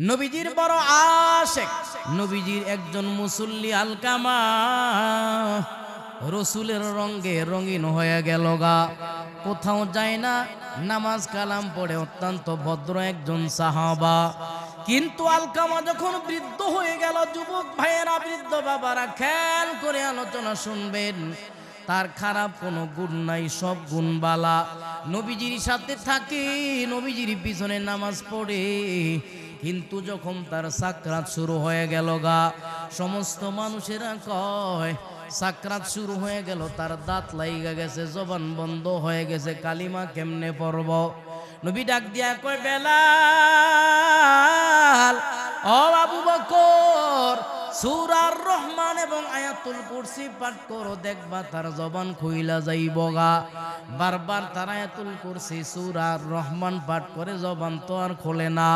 নবীজির বড় আশেক। নবীজির একজন মুসল্লি আলকামা। রসুলের রঙ্গে রঙিন হয়ে গেল গা। কোথাও যায় না, নামাজ কালাম পড়ে অত্যন্ত ভদ্র একজন সাহাবা। কিন্তু আলকামা যখন বৃদ্ধ হয়ে গেল, যুবক ভাইয়েরা, বৃদ্ধ বাবারা খেয়াল করে আলোচনা শুনবেন। তার খারাপ কোনো গুণ নাই, সব গুণ বালা নবীজির সাথে থাকে, নবীজির পিছনে নামাজ পড়ে। কিন্তু যখন তার সাকরাত শুরু হয়ে গেল গা, সমস্ত মানুষেরা কয়, সাকরাত শুরু হয়ে গেল, তার দাঁত লাইগা গেছে, জবান বন্ধ হয়ে গেছে, কালিমা কেমনে পড়ব? নবী ডাক দিয়া কয়, বেলাল, ও বাবু বকর সুরার রহমান এবং আয়াতুল কুরসি পাঠ করো, দেখবা তার জবান খুইলা যাইব গা। বারবার তার আয়াতুল কুরসি সুরার রহমান পাঠ করে জবান তো আর খোলে না।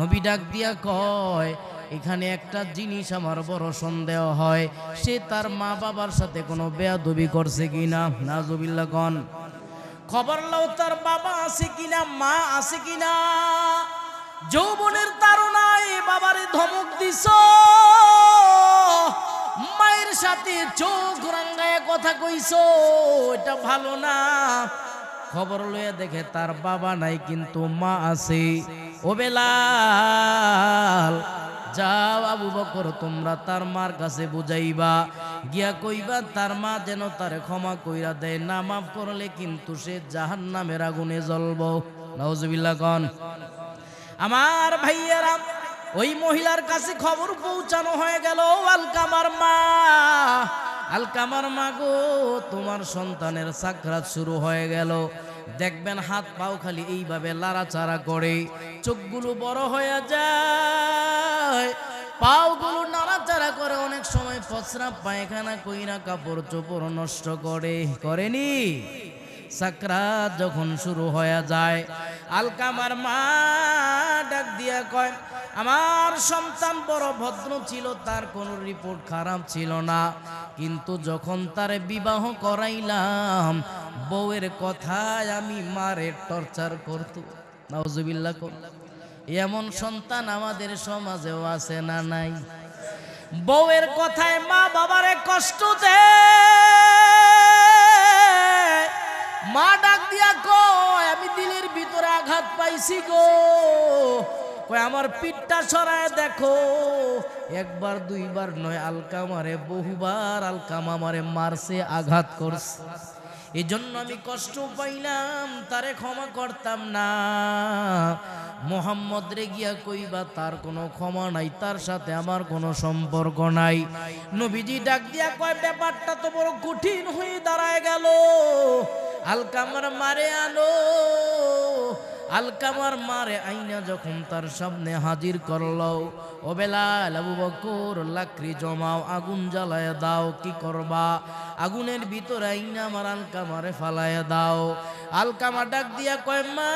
নবী ডাক দিয়া কয়, এখানে একটা জিনিস আমার বড় সন্দেহ হয়, সে তার মা বাবার সাথে কোনো বেয়াদবি করছে কিনা? নাজুবিল্লা কন। খবর লও তার বাবা আছে কিনা, মা আছে কিনা? যৌবনের তারুণায় বাবারে ধমক দিছ মায়ের সাথে চোখ রাঙ্গায় কথা কইছ এটা ভালো না। খবর লইয়া দেখে তার বাবা নাই, কিন্তু মা আছে। ও বেলাল, যাও আবু বকর, তোমরা তার মার কাছে বুঝাইবা। গিয়া কইবা, তার মা যেন তার ক্ষমা কইরা দেয়। না, মাফ করলে কিন্তু সে জাহান নামের আগুনে জ্বলব। নওজবিল্লা কন। আমার ভাইয়েরা, ওই মহিলার কাছে খবর পৌঁছানো হয়ে গেল, আলকামার মা। আলকামার মা গো, তোমার সন্তানের সাক্ষাৎ শুরু হয়ে গেল। দেখবেন হাত পাও খালি এইভাবে লাড়াচাড়া করে, চোখগুলো বড় হয়ে যায়। পাওগুলো নাড়াচাড়া করে অনেক সময় পচরা পায়খানা, কইরা কাপড় চোপড় নষ্ট করে, করেনি? সাকরাত যখন শুরু হয়ে যায়, আলকামার মা ডাক দিয়া কয়, আমার সন্তান বড় ভদ্র ছিল, তার কোনো রিপোর্ট খারাপ ছিল না। কিন্তু যখন তার বিবাহ করাইলাম, বউয়ের কথায় আমি মারে টর্চার করত। নাউজুবিল্লাহ কর। এমন সন্তান আমাদের সমাজেও আছে না নাই? বউয়ের কথায় মা বাবারে কষ্ট দেয়। মা ডাক দিয়া কয়, আমি দিলের ভিতরে আঘাত পাইছি গো। আমার পিঠটা সরায় দেখো। একবার, দুইবার নয়, আলকামারে, বহুবার আলকামা মারে মারছে, আঘাত করছে। এই জন্য আমি কষ্ট পাইলাম, তারে ক্ষমা করতাম না। মোহাম্মদ রে গিয়া কইবা, তার কোনো ক্ষমা নাই, তার সাথে আমার কোনো সম্পর্ক নাই। নবীজি ডাক দিয়া কয়, ব্যাপারটা তো বড় কঠিন হয়ে দাঁড়ায় গেল। আলকামার মারে আনো, আলকামার মারে আইনা যখন তার সামনে হাজির করল, ও বেলাল, আবু বকর, লাকড়ি জমাও, আগুন জ্বালায় দাও, কি করবা? আগুনের ভিতরে আইনা আমার আলকামারে ফালায় দাও। আলকামা ডাক দিয়া কয়, মা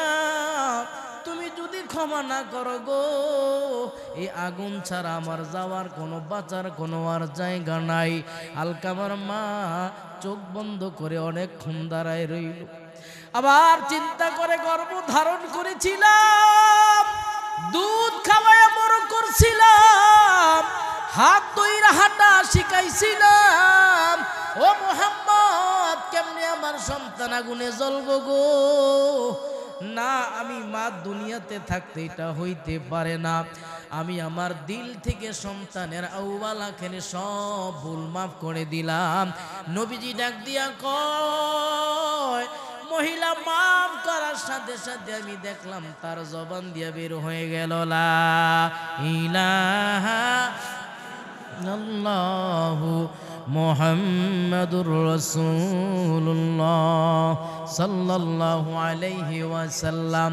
তুমি যদি ক্ষমা না করো গো, এই আগুন ছাড়া আমার যাওয়ার কোনো, বাঁচার কোনো আর জায়গা নাই। আলকামার মা চোখ বন্ধ করে অনেক অনেকক্ষণ দাঁড়ায় রইল। আবার চিন্তা করে গর্ব ধারণ করেছিলাম, দুধ খাওয়ায় বড় করছিলাম, হাত দইরা হাঁটা শিখাইছিলাম, ও মোহাম্মদ, কেমনে আমার সন্তান আগুনে জ্বলব গো? না, আমি মা দুনিয়াতে থাকতে এটা হইতে পারে না। আমি আমার দিল থেকে সন্তানের আউবালাখানে সব ভুল মাফ করে দিলাম। নবীজি ডাক দিয়া কয়, মহিলা, মাফ করার সাথে সাথে আমি দেখলাম তার জবান দিয়ে বের হয়ে গেল, লা ইলাহা আল্লাহু মোহাম্মদুর রসুল্লাহ সাল্লাল্লাহু আলাইহি ওয়াসাল্লাম।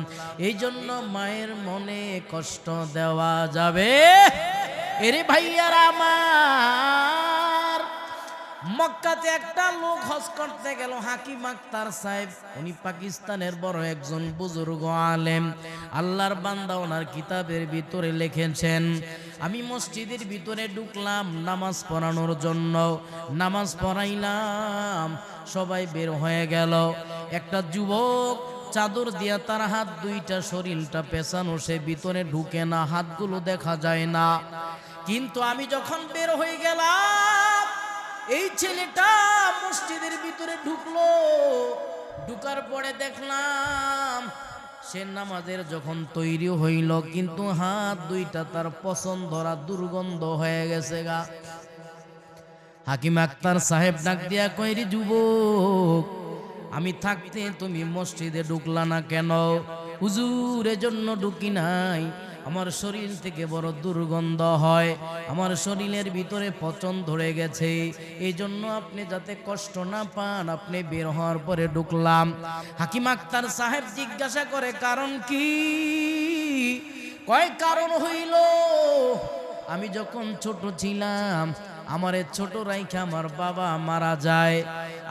এই জন্য মায়ের মনে কষ্ট দেওয়া যাবে। এরে ভাইয়ারা আমার, মক্কাতে একটা লোক হজ করতে গেল, হাকিম আক্তার সাহেব। উনি পাকিস্তানের বড় একজন বুজুর্গ আলেম। আল্লাহর বান্দা ওনার কিতাবের ভিতরে লিখেছেন আমি মসজিদের ভিতরে ঢুকলাম নামাজ পড়ানোর জন্য। নামাজ পড়াইলাম, সবাই বের হয়ে গেল। একটা যুবক চাদর দিয়া তার হাত দুইটা শরীরটা পেছানো সে ভিতরে ঢুকে না, হাতগুলো দেখা যায় না। কিন্তু আমি যখন বের হয়ে গেলাম, এই ছেলেটা মসজিদের ভিতরে ঢুকলো। ঢুকার পরে দেখলাম সে নামাজের যখন তৈরি হইল, কিন্তু হাত দুইটা তার পছন্দরা দুর্গন্ধ হয়ে গেছে গা। হাকিম আক্তার সাহেব ডাক দিয়া কইরি যুবক, আমি থাকতে তুমি মসজিদে ঢুকলা না কেন? হুজুরের জন্য ঢুকি নাই। আমার শরীর থেকে বড় দুর্গন্ধ হয়। আমার শরীরের ভিতরে পচন ধরে গেছে। এই জন্য আপনি যাতে কষ্ট না পান, আপনি বের হওয়ার পরে ঢুকলাম। হাকিম আক্তার সাহেব জিজ্ঞাসা করে, কারণ কি? কয় কারণ হইল, আমি যখন ছোট ছিলাম, আমার ছোট রাইখা আমার বাবা মারা যায়।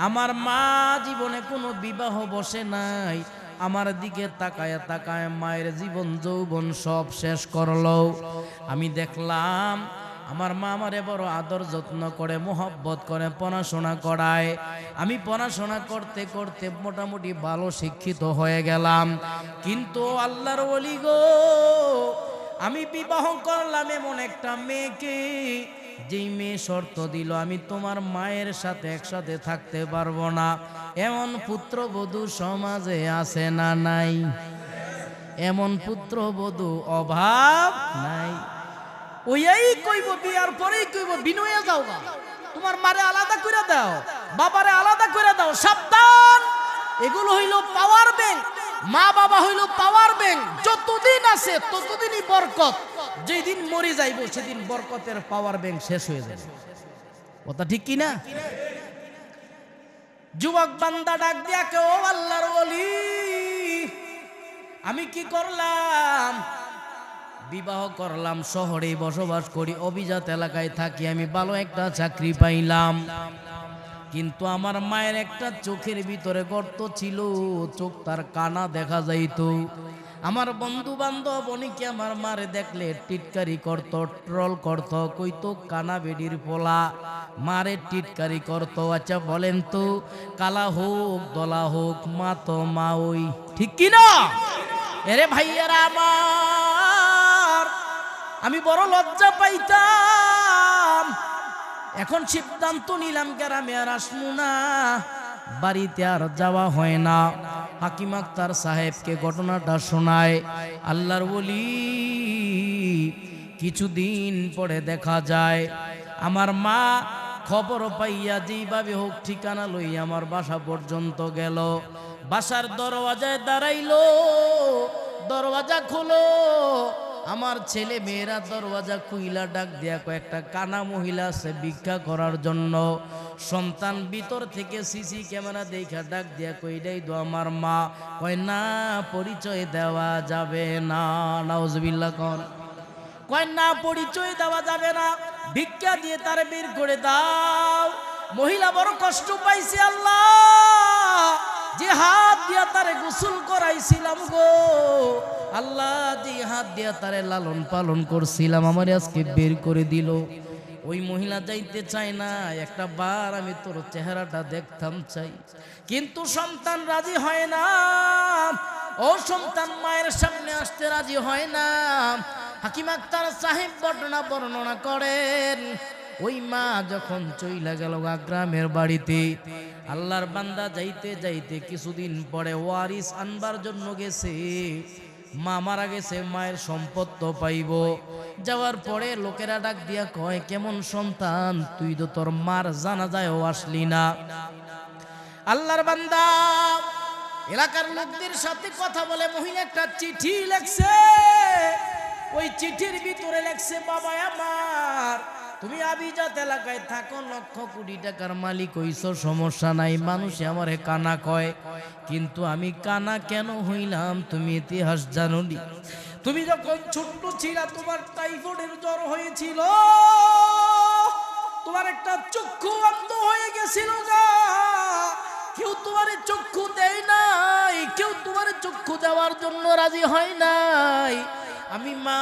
আমার মা জীবনে কোনো বিবাহ বসে নাই। আমার দিকে তাকায় তাকায় মায়ের জীবন, যৌবন সব শেষ করল। আমি দেখলাম আমার মা আমারে বড় আদর যত্ন করে, মোহব্বত করে, পড়াশোনা করায়। আমি পড়াশোনা করতে করতে মোটামুটি ভালো শিক্ষিত হয়ে গেলাম। কিন্তু আল্লাহর ওলি গো, আমি বিবাহ করলাম এমন একটা মেয়েকে যেই মেয়ে শর্ত দিল, আমি তোমার মায়ের সাথে একসাথে থাকতে পারব না। এমন পুত্রবধূ সমাজে আছে না নাই? এমন পুত্রবধূ অভাব নাই। ওইয়াই কইব বিয়ার পরেই কইব, বিনয়ে যাও তোমার মারে আলাদা করে দাও, বাবারে আলাদা করে দাও, সাবধান। এগুলো হইল পাওয়ার ব্যাংক মা বাবা হইল পাওয়ার ব্যাংক যতদিন আছে ততদিনই বরকত। যেদিন মরে যাইব সেদিন বরকতের পাওয়ার ব্যাংক শেষ হয়ে যাবে। কথা ঠিক কি না যুবক বান্দা ডাক দিয়া কেউ আল্লাহর বলি আমি কি করলাম? বিবাহ করলাম, শহরে বসবাস করি, অভিজাত এলাকায় থাকি, আমি ভালো একটা চাকরি পাইলাম। কিন্তু আমার মায়ের একটা চোখের ভিতরে গর্ত ছিল, চোখ তার কানা দেখা যাইতো। আমার বন্ধু বান্ধব অনেকে আমার মারে দেখলে টিটকারি করত, ট্রল করত, কইতো কানা বেডির পোলা, মারে টিটকারি করত। আচ্ছা বলেন তো, কালা হোক, দলা হোক, মা তো মা ওই ঠিক কি না? এরে ভাইয়ারা আমার, আমি বড় লজ্জা পাইতাম। এখন সিদ্ধান্ত নিলাম গ্রামে আর আসব না। বাড়িতে আর যাওয়া হয় না। হাকিম আক্তার সাহেবকে ঘটনাটা শোনায়। আল্লাহর বলি কিছুদিন পরে দেখা যায়, আমার মা খবর পাইয়া যেইভাবে হোক ঠিকানা লই আমার বাসা পর্যন্ত গেল। বাসার দরওয়াজায় দাঁড়াইলো, দরওয়াজা খোলো আমার ছেলে মেয়েরা দরওয়াজা কুইলা ডাক দিয়া কয়েকটা কানা মহিলা আছে ভিক্ষা করার জন্য। সন্তান ভিতর থেকে সিসি ক্যামেরা দেখা ডাক দিয়া কইডাই দো আমার মা। কয়, না, পরিচয় দেওয়া যাবে না। নাউজবিল্লা কন কয়, না, পরিচয় দেওয়া যাবে না। ভিক্ষা দিয়ে তারে বের করে দাও। মহিলা বড় কষ্ট পাইছে আল্লাহ। যে হাত দিয়া তারে গোসল করাইছিলাম গো। আল্লাহ যে হাত দিয়া তারে লালন পালন করছিলাম, আমার আজকে বের করে দিল। ওই মহিলা যাইতে চায় না, একটা বার আমি তোর চেহারাটা দেখতাম চাই। কিন্তু সন্তান রাজি হয় না, ও সন্তান মায়ের সামনে আসতে রাজি হয় না। হাকিম আক্তার সাহেব ঘটনা বর্ণনা করেন, ওই মা যখন চইলা গেল গ্রামের বাড়িতে, আল্লাহর বান্দা যাইতে যাইতে কিছুদিন পরে ওয়ারিস আনবার জন্য গেছে। মা মারা গেছে, মায়ের সম্পদ তো পাইব। যাওয়ার পরে লোকেরা ডাক দিয়া কয়, কেমন সন্তান? তুই তো তোর মার জানা যায় আসলি না। আল্লাহর বান্দা, এলাকার লোকদের সাথে কথা বলে মহিলা একটা চিঠি লেখছে। চিঠির ভিতরে লেখছে বাবা আমার, তুমি আবিজাত এলাকায় থাকো, লক্ষ কোটি টাকার মালিক হইছ, সমস্যা নাই। মানুষে আমারে কানা কয়, কিন্তু আমি কানা কেন হইলাম? তুমি ইতিহাস জানুনি। তুমি যখন ছোট্ট ছিলা, তোমার টাইফয়েডের জ্বর হয়েছিল। তোমার একটা চক্ষু অন্ধ হয়ে গেছিল গা। কেউ তোমার চক্ষু দেয় নাই, কেউ তোমার চক্ষু দেওয়ার জন্য রাজি হয় নাই। আমি মা,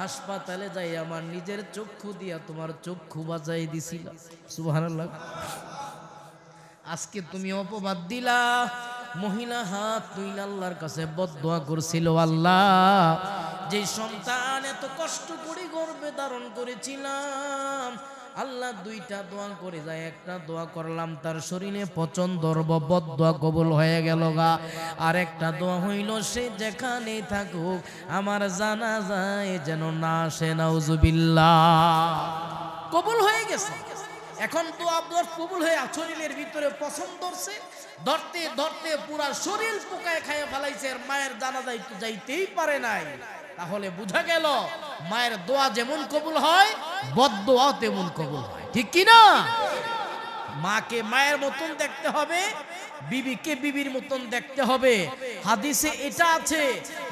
হাসপাতালে যাই, আমার নিজের চক্ষু দিয়া তোমার চক্ষু বাজাই দিছিল। সুবহানাল্লাহ। আজকে তুমি অপবাদ দিলা, মহিলা হাত তুই আল্লাহর কাছে বদয়া করছিল, আল্লাহ, যে সন্তান এত কষ্ট করে গর্বে ধারণ করেছিলাম আল্লাহ দুইটা দোয়া করে যায়, একটা দোয়া করলাম, তার শরীরে পছন্দর বদোয়া কবুল হয়ে গেল গা। আর একটা দোয়া হইল, সে যেখানে থাকুক, আমার জানা যায় যেন না সে নাউজুবিল্লাহ। কবুল হয়ে গেছে। এখন তো আপনার কবুল হয়ে শরীরের ভিতরে পছন্দ ধরছে, ধরতে ধরতে পুরা শরীর পোকায় খাইয়ে ফেলাইছে মায়ের জানা যাইতে যাইতেই পারে নাই। তাহলে বুঝা গেল মায়ের দোয়া যেমন কবুল হয় বদ দোয়াও তেমন কবুল হয়। ঠিক কি না? মাকে মায়ের মতন দেখতে হবে, বিবিকে বিবির মতন দেখতে হবে। হাদিসে এটা আছে,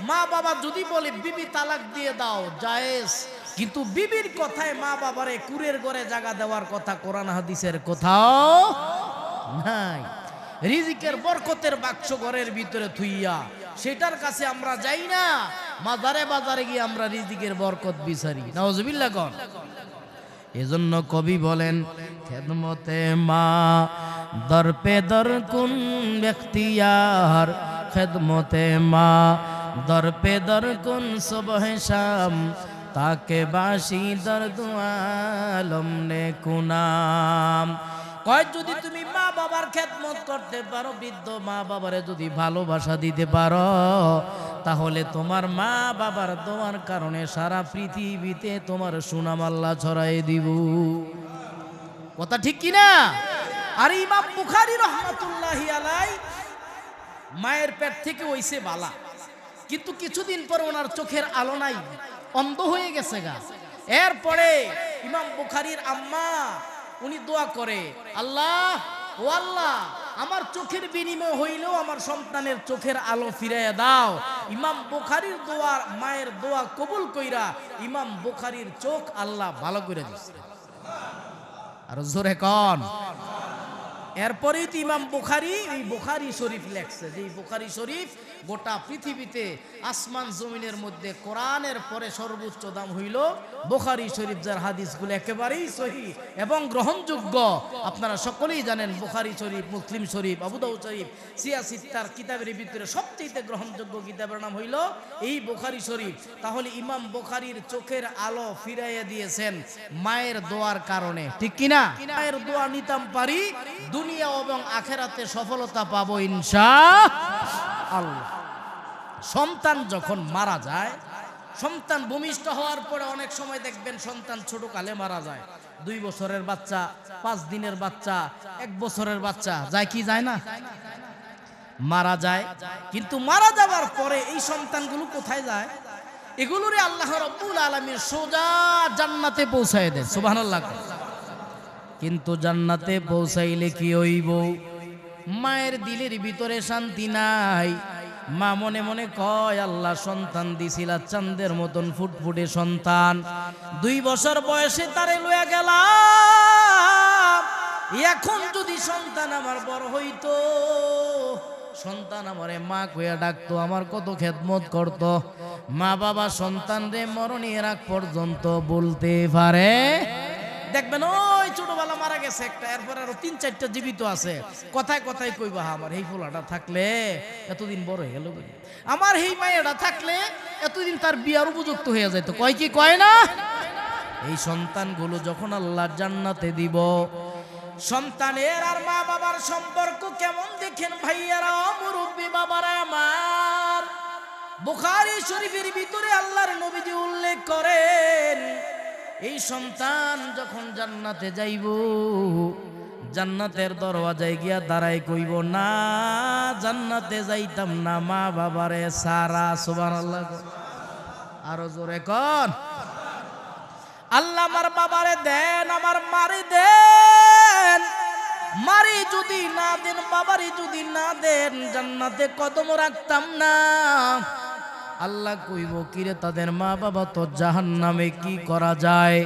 মা বাবা যদি বলে, বিবি, তালাক দিয়ে দাও, জায়েজ। কিন্তু বিবির কথায় মা বাবারে কুরের ঘরে জায়গা দেওয়ার কথা কোরআন হাদিসের কোথাও নাই। রিজিকের বরকতের বাক্স ঘরের ভিতরে থুইয়া সেটার কাছে আমরা যাই না। মাজারে বাজারে গিয়ে আমরা রিজিকের বরকত বিচারি। নওয়াজবিল্লাহ কন। এজন্য কবি বলেন, খেদমতে মা, দর কোন ব্যক্তিয়ার খেদমতে মা দরপে দর কোন সুবহে তাকে বাসি দর দুয়ালম নে কুনাম। কয় যদি তুমি মা বাবার খেদমত করতে পারো, বৃদ্ধ মা বাবারে যদি ভালোবাসা দিতে পারো, তাহলে তোমার মা বাবার দোয়ার কারণে সারা পৃথিবীতে তোমার সুনাম আল্লাহ ছড়াই দিব। কথা ঠিক কি না আর ইমাম বুখারি রহমাতুল্লাহি আলাই মায়ের পেট থেকে হইছে বালা। কিন্তু কিছুদিন পর ওনার চোখের আলো নাই, অন্ধ হয়ে গেছে গা। এরপরে ইমাম বুখারির আম্মা উনি দোয়া করে, আল্লাহ, ও আল্লাহ, আমার চোখের বিনিময় হইলেও আমার সন্তানের চোখের আলো ফিরাইয়া দাও। ইমাম বুখারির দোয়া, মায়ের দোয়া কবুল কইরা ইমাম বুখারির চোখ আল্লাহ ভালো করে দিচ্ছে আর জোরে কন। এরপরেই তো ইমাম বুখারি, এই বুখারি শরীফ লেখছে, যে বুখারি শরীফ গোটা পৃথিবীতে আসমান জমিনের মধ্যে কোরআনের পরে সর্বোচ্চ দাম হইল বুখারি শরীফ, যার হাদিসগুলো একেবারেই সহি এবং গ্রহণযোগ্য। আপনারা সকলেই জানেন বুখারি শরীফ, মুসলিম শরীফ আবুদাউ শরীফ, সিয়া কিতাবের ভিতরে সবচেয়ে গ্রহণযোগ্য কিতাবের নাম হইল এই বুখারি শরীফ। তাহলে ইমাম বুখারির চোখের আলো ফিরাইয়া দিয়েছেন মায়ের দোয়ার কারণে। ঠিক কিনা মায়ের দোয়া নিতাম পারি, দুনিয়া এবং আখেরাতে সফলতা পাবো ইনশা আল্লাহ সন্তান যখন মারা যায়, সন্তান ভূমিষ্ঠ হওয়ার পরে অনেক সময় দেখবেন সন্তান ছোট কালে মারা যায়। দুই বছরের বাচ্চা, পাঁচ দিনের বাচ্চা, এক বছরের বাচ্চা, যায় কি যায় না? মারা যায়। কিন্তু মারা যাওয়ার পরে এই সন্তানগুলো কোথায় যায়? এগুলোরে আল্লাহ রব্বুল আলমীর সোজা জান্নাতে পৌঁছায় দেয় সুবহানাল্লাহ কিন্তু জান্নাতে পৌঁছাইলে কি হইব? মায়ের দিলের ভিতরে শান্তি নাই। মা মনে মনে কয়, আল্লাহ সন্তান দিছিলা চান্দের মতন ফুটফুটে সন্তান। দুই বছর বয়সে তারে লইয়া গেলাম। এখন যদি সন্তান আমার বড় হইতো, সন্তান আমারে মা কইয়া ডাকতো, আমার কত খেদমত করত। মা বাবা সন্তান রে মরণের আগ পর্যন্ত বলতে পারে। দেখবেন ওই ছোটবেলা মারা গেছে একটা, এরপর আরও তিন, চারটা জীবিত আছে। কথায় কথায় কইবা, আমার এই ফোলাটা থাকলে এতদিন বড় হয়ে গেল। আমার এই মায়েরা থাকলে এতদিন তার বিয়ার উপযুক্ত হয়ে যেত কয় কি, কয় না? এই সন্তানগুলো যখন আল্লাহ জান্নাতে দিব, সন্তানের আর মা বাবার সম্পর্ক কেমন দেখেন ভাইয়ারা? মুরব্বী বাবারা আমার। বুখারী শরীফের ভিতরে আল্লাহর নবীজি উল্লেখ করেন এই সন্তান যখন জান্নাতে যাইব, জান্নাতের দরওয়াজায় গিয়া দাঁড়াই কইব, না, জান্নাতে যাইতাম না, মা বাবারে, সারা, সুবহানাল্লাহ। আরও জোরে কন। আল্লাহ আমার বাবারে দেন, আমার মারি দেন। মারি যদি না দেন, বাবারি যদি না দেন, জান্নাতে কদম রাখতাম না। আল্লাহ কইব, কিরে তাদের মা বাবা তো জাহান নামে কি করা যায়?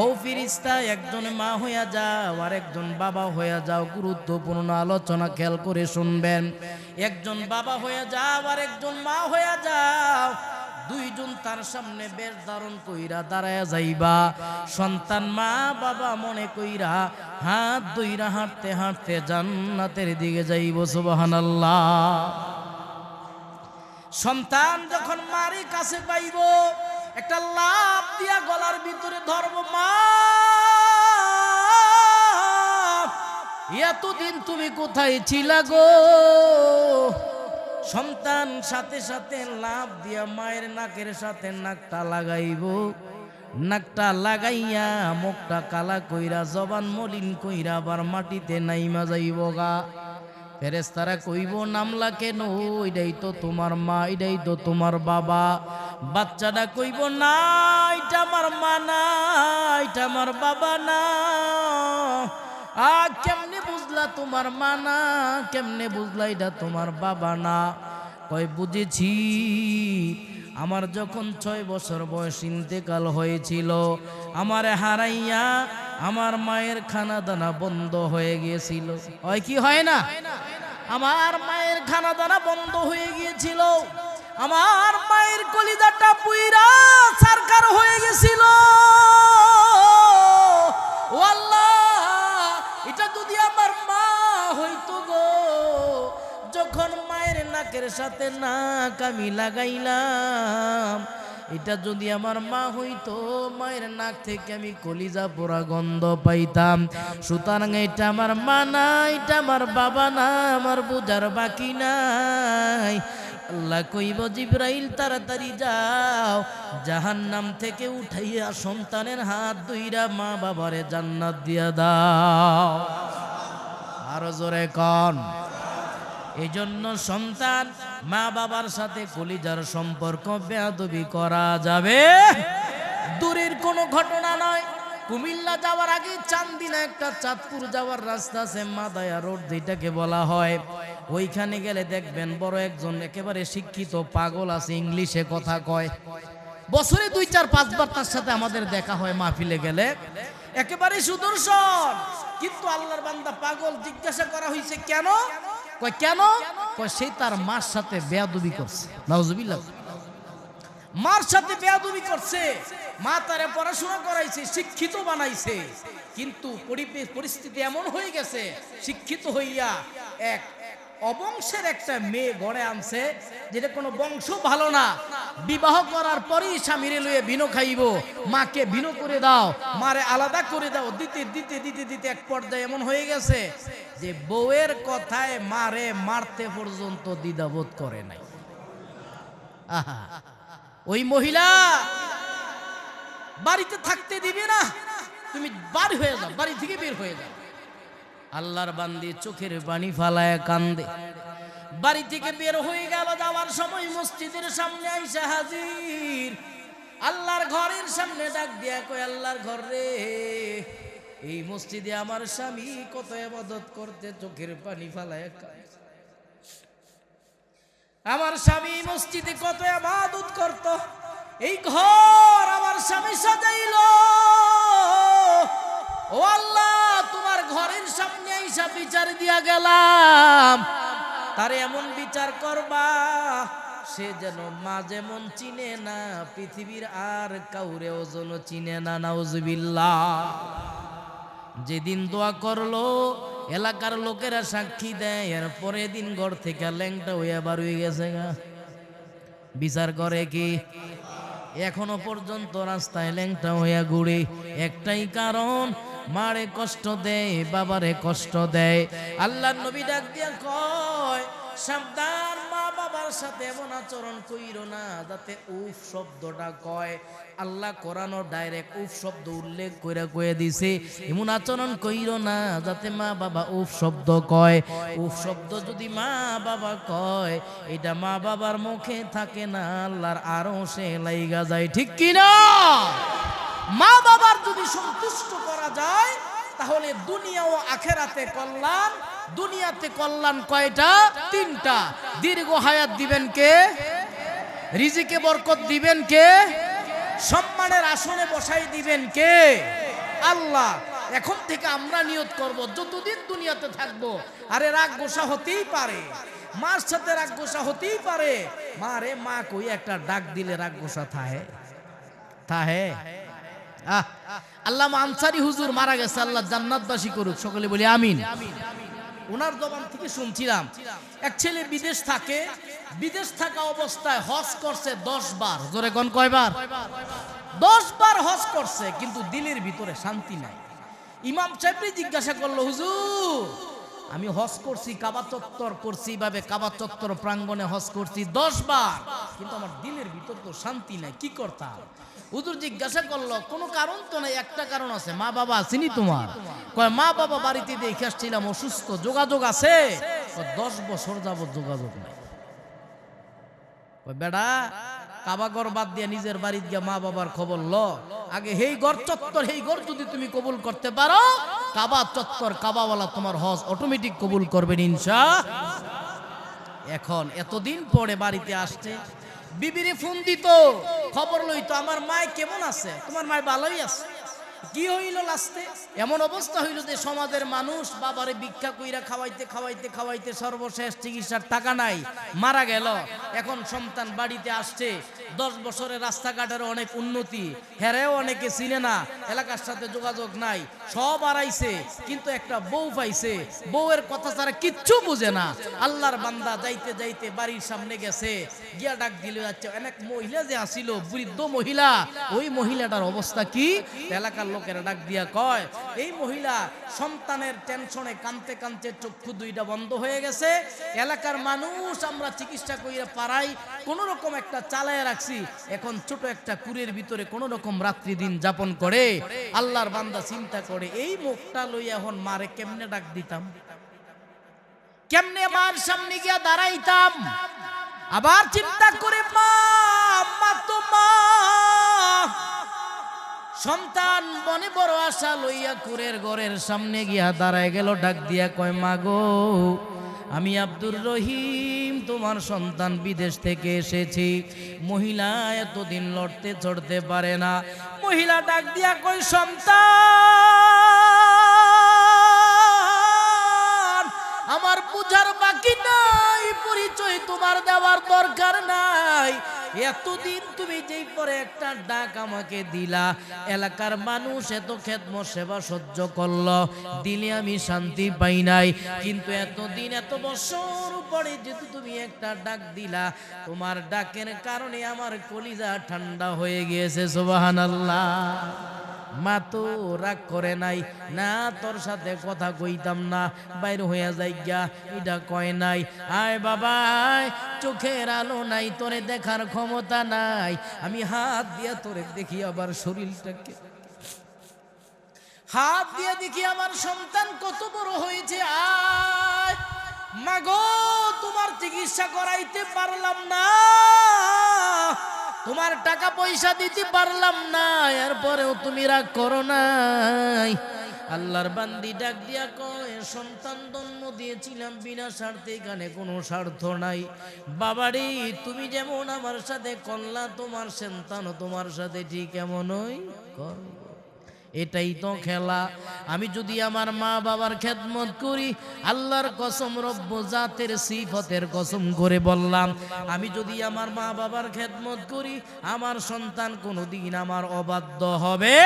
ও ফিরিস্তা, একজন মা হইয়া যাও আর একজন বাবা হইয়া যাও, গুরুত্বপূর্ণ আলোচনা খেয়াল করে শুনবেন। একজন বাবা হইয়া যাও আর একজন মা হইয়া যাও, দুইজন তার সামনে বেশ ধারণ কইরা দাঁড়ায় যাইবা। সন্তান মা বাবা মনে কইরা হাত দুইরা হাঁটতে হাঁটতে জান্নাতের দিকে যাইব, সুবহানাল্লাহ। সন্তান যখন মারি কাছে পাইব, একটা লাভ দিয়া গলার ভিতরে ধরব, মা, এতদিন তুমি কোথায় ছিলা গো? সন্তান সাথে সাথে লাভ দিয়া মায়ের নাকের সাথে নাকটা লাগাইব। নাকটা লাগাইয়া মুখটা কালা কইরা, জবান মলিন কইরা আবার মাটিতে নাইমা যাইব গা। ফেরেস্তারা কইব, নামলা কেন? এটাই তো তোমার মা, এটাই তো তোমার বাবা। বাচ্চাটা কইব, না, এটা আমার মা না, এটা আমার বাবা না। আ কেমনে বুঝলা তোমার মা না? কেমনে বুঝলা এটা তোমার বাবা না? কয়, বুঝেছি। আমার যখন ছয় বছর বয়স ইন্তেকাল হয়েছিল, আমার হারাইয়া আমার মায়ের খানা দানা বন্ধ হয়ে গিয়েছিল। হয় কি হয় না? আমার মায়ের খানা দানা বন্ধ হয়ে গিয়েছিল। আমার মায়ের কলিদাটা পুইরা সরকার হয়ে গেছিল এটা যদি আমার মা হইতো গো, যখন নাকের সাথে নাক আমি লাগাইলাম। এটা যদি আমার মা হইতো, মায়ের নাক থেকে আমি কলিজা পোড়া গন্ধ পাইতাম। সুতরাং এটা আমার মা না এটা আমার বাবা না আমার বুঝার বাকি নাই। আল্লাহ কইব, জিব্রাইল, তাড়াতাড়ি যাও। জাহান নাম থেকে উঠাইয়া সন্তানের হাত দুইরা মা বাবারে জান্নাত দিয়া দাও। আরও জোরে কন। এই জন্য সন্তান মা বাবার সাথে কলিজার সম্পর্ক বেয়াদবি করা যাবে। দূরের কোনো ঘটনা নয়। কুমিল্লা যাওয়ার আগে চান্দিনা একটা চাঁদপুর যাওয়ার রাস্তা আছে, মাদায়া রোড যেটাকে বলা হয়। ওইখানে গেলে দেখবেন বড় একজন একেবারে শিক্ষিত পাগল আছে, ইংলিশে কথা কয়। বছরে দুই, চার পাঁচবার তার সাথে আমাদের দেখা হয় মাহফিলে গেলে। একেবারে সুদর্শন। কিন্তু আল্লাহর বান্দা পাগল, জিজ্ঞাসা করা হয়েছে, কেন? কয়, কেন? কয়, সেই তার মার সাথে বেয়াদুবি করছে। নজবিল্লা মার সাথে বেয়াদুবি করছে। মা তারে পড়াশোনা করাইছে, শিক্ষিত বানাইছে। কিন্তু পরিস্থিতি এমন হয়ে গেছে, শিক্ষিত হইয়া এক অবংশের একটা মেয়ে গড়ে আনছে, যেটা কোনো বংশ ভালো না। বিবাহ করার পরেই স্বামীরে লইয়ে ভিনো খাইব। মাকে ভিনো করে দাও, মারে আলাদা করে দাও। দিতে দিতে দিতে দিতে এক পর্যায়ে এমন হয়ে গেছে যে বউয়ের কথায় মারে মারতে পর্যন্ত দ্বিধাবোধ করে নাই। আহা, ওই মহিলা বাড়িতে থাকতে দিবে না। তুমি বাড়ি হয়ে যাও, বাড়ি থেকে বের হয়ে যাও। আল্লাহর বান্দি চোখের পানি ফালায় কান্দে। বাড়ি থেকে বের হয়ে গেল, যাওয়ার সময় মসজিদের সামনে আইসা হাজির। আল্লাহর ঘরের সামনে ডাক দিয়া কয়, আল্লাহর ঘর রে, এই মসজিদে আমার স্বামী কত আবাদত করতে চোখের পানি ফালায় আমার স্বামী মসজিদে কত আবাদত করত, এই ঘর আমার স্বামী সাজাইল। ও আল্লাহ ঘরের সামনে আইসা বিচার দিয়া গেলাম। তার এমন বিচার করবা, সে যেন মা যেমন চিনে না, পৃথিবীর আর কাউরে ওজন চিনে না, নাউজবিল্লাহ। যেদিন দোয়া করল, এলাকার লোকেরা সাক্ষী দেয়, এর পরের দিন ঘর থেকে ল্যাংটা হইয়া বার হয়ে গেছে গা। বিচার করে কি? এখনও পর্যন্ত রাস্তায় ল্যাংটা হইয়া ঘুরে, একটাই কারণ মারে কষ্ট দেয়, বাবারে কষ্ট দেয়। আল্লাহ নবী ডাক দিয়া কয়, সাবধান, মা বাবার সাথে এমন আচরণ কইরো না যাতে উফ শব্দটা কয়। আল্লাহ কোরআনও ডাইরেক্ট উফ শব্দ উল্লেখ করে কয়ে দিছে, এমন আচরণ কইরো না যাতে মা বাবা উফ শব্দ কয়। উফ শব্দ যদি মা বাবা কয়, এটা মা বাবার মুখে থাকে না, আল্লাহর আরও সে লাইগা যায়, ঠিক কি না মা বাবার যদি সন্তুষ্ট করা যায়, তাহলে দুনিয়া ও আখেরাতে কল্যাণ, দুনিয়াতে কল্যাণ কয়টা? তিনটা। দীর্ঘ হায়াত দিবেন কে? রিজিকে বরকত দিবেন কে? সম্মানের আসনে বসাই দিবেন কে? আল্লাহ, এখন থেকে আমরা নিয়ত করব, যতদিন দুনিয়াতে থাকব। আরে রাগ গোসা হতেই পারে। মার সাথে রাগ গোসা হতেই পারে। মা রে, মা কই, একটা ডাক দিলে রাগ গোসা থাহে? থাহে? আল্লাহ আনসারি হুজুর মারা গেছে, আল্লাহ জান্নাতবাসী করুক, সকলে বলি আমিন। ওনার দোকান থেকে শুনছিলাম, এক ছেলে বিদেশ থাকে, বিদেশ থাকা অবস্থায় হজ করছে দশ বার। জোরে কোন কয়বার? দশ বার হজ করছে, কিন্তু দিলের ভিতরে শান্তি নাই। ইমাম সাহেবকে জিজ্ঞাসা করল, হুজুর, আমি হজ করছি, কাবা চত্বর করছি ভাবে কাবা চত্বর প্রাঙ্গণে হজ করছি দশ বার, কিন্তু আমার দিলের ভিতর তো শান্তি নাই, কি করতাম? হুজুর জিজ্ঞাসা করল, কোনো কারণ তো নাই? একটা কারণ আছে। মা বাবা আসেনি তোমার? কয়, মা বাবা বাড়িতে দেখে আসছিলাম, অসুস্থ, যোগাযোগ আছে? দশ বছর যাবত যোগাযোগ নাই। বেড়া কাবাগর বাদ দিয়ে নিজের বাড়িতে গিয়ে মা বাবার খবর ল। আগে হেই গড় চত্বর হেই গড় যদি তুমি কবুল করতে পারো, কাবা চত্বর, কাবাওয়ালা তোমার হজ অটোমেটিক কবুল করবেন ইনশা। এখন এতদিন পরে বাড়িতে আসছে বিবিরে ফোন দিত, খবর লইতো, আমার মায় কেমন আছে? তোমার মায় ভালোই আছে। কি হইল লাস্তে এমন অবস্থা হইল যে সমাজের মানুষ বাবারে ভিক্ষা কইরা খাওয়াইতে খাওয়াইতে খাওয়াইতে সর্বশেষ চিকিৎসার টাকা নাই, মারা গেল। এখন সন্তান বাড়িতে আসছে দশ বছরের রাস্তাঘাটের অনেক উন্নতি, হেরেও অনেকে চিনে না, এলাকার সাথে যোগাযোগ নাই, সব আড়াইছে কিন্তু একটা বউ পাইছে, বউয়ের কথা ছাড়া কিচ্ছু বুঝে না। আল্লাহর বান্দা যাইতে যাইতে বাড়ির সামনে গেছে, গিয়া ডাক দিল যাচ্ছে অনেক মহিলা যে আসিল, বৃদ্ধ মহিলা, ওই মহিলাটার অবস্থা কি? এলাকার লোকেরা ডাক দিয়া কয়, এই মহিলা সন্তানের টেনশনে কানতে কানতে চক্ষু দুইটা বন্ধ হয়ে গেছে, এলাকার মানুষ আমরা চিকিৎসা কইরা পারাই কোন রকম একটা চালায় রাখছি এখন ছোট একটা কুরের ভিতরে কোন রকম রাত্রি দিন যাপন করে, আল্লাহর বান্দা চিন্তা করে, এই মুখটা লইয়া এখন মারে কেমনে ডাক দিতাম? কেমনে মার সামনে গিয়া দাঁড়াইতাম? আবার চিন্তা করে, মা সন্তান মনে বড় আশা লইয়া কুরের ঘরের সামনে গিয়া দাঁড়ায় গেল, ডাক দিয়া কয় মাগো আমি আব্দুর রহিম, তোমার সন্তান বিদেশ থেকে এসেছি। মহিলা এতদিন লড়তে চড়তে পারে না। মহিলা ডাক দিয়া কই সন্তান, আমার পূজার বাকি নাই। পরিচয় তোমার দেওয়ার দরকার নাই। এতদিন তুমি যেই পরে একটা ডাক আমাকে দিলা, এলাকার মানুষ এত খেদম সেবা সহ্য করল দিলে আমি শান্তি পাই নাই। কিন্তু এতদিন, এত বছর পরে যেহেতু তুমি একটা ডাক দিলা, তোমার ডাকের কারণে আমার কলিজা ঠান্ডা হয়ে গিয়েছে সোবাহান আল্লাহ মা তো রাগ করে নাই। না তোর সাথে কথা কইতাম না। বাইর হইয়া যাই গা এটা কয় নাই। আয় বাবা আয়, চোখের আলো নাই তোরে দেখার ক্ষমতা নাই। আমি হাত দিয়া তোরে দেখি আবার শরীরটাকে। হাত দিয়ে দেখি আমার সন্তান কত বড় হয়েছে। আয়। মাগো তোমার চিকিৎসা করাইতে পারলাম না। তোমার টাকা পয়সা দিতে পারলাম না, এরপরেও তুমি রাগ করো নাই। আল্লাহর বান্দি ডাক দিয়া কয়, সন্তান জন্ম দিয়েছিলাম বিনা স্বার্থে, এখানে কোনো স্বার্থ নাই। বাবারি, তুমি যেমন আমার সাথে করলা, তোমার সন্তানও তোমার সাথে ঠিক এমনই করো। এটাই তো খেলা। আমি যদি আমার মা বাবার খেদমত করি আল্লাহর কসম রব্ব জাতের সিফতের কসম করে বললাম আমি যদি আমার মা বাবার খেদমত করি আমার সন্তান কোনোদিন আমার অবাধ্য হবে।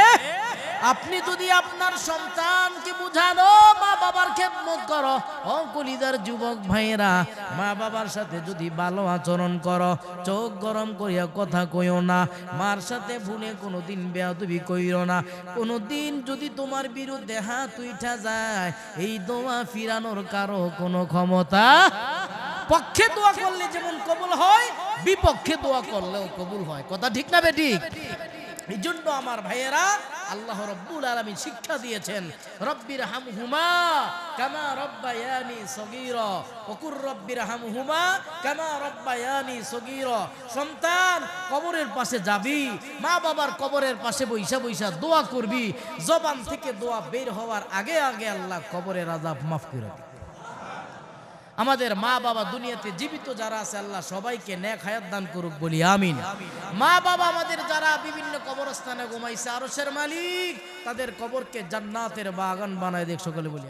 আপনি যদি আপনার সন্তানকে বুঝানো, মা বাবার খেদমত করো ও কলিদার যুবক ভাইয়েরা, মা বাবার সাথে যদি ভালো আচরণ করো, চোখ গরম করিয়া কথা কইও না, মার সাথে ভুলে কোনো কোনোদিন বেয়াদবি কইরো না, কোনোদিন যদি তোমার বিরুদ্ধে হাত উঠা যায়, এই দোয়া ফিরানোর কারও কোনো ক্ষমতা পক্ষে দোয়া করলে যেমন কবুল হয়, বিপক্ষে দোয়া করলেও কবুল হয়। কথা ঠিক না বেঠিক এই জন্য আমার ভাইয়েরা আল্লাহ রব্বুল আলমী শিক্ষা দিয়েছেন রব্বির হাম হুমা কামা রব্বায়ানি সগির অকুর রব্বির হাম হুমা কামা রব্বায়ানি সগির। সন্তান, কবরের পাশে যাবি মা বাবার কবরের পাশে বৈশা বৈশা দোয়া করবি, জবান থেকে দোয়া বের হওয়ার আগে আগে আল্লাহ কবরের আজাব মাফ করে দিবে। আমাদের মা বাবা দুনিয়াতে জীবিত যারা আছে আল্লাহ সবাইকে ন্যাক হায়াত দান করুক বলি আমিন মা বাবা আমাদের যারা বিভিন্ন কবরস্থানে ঘুমাইছে আরসের মালিক তাদের কবরকে জান্নাতের বাগান বানায় দেখ সকলে বলি।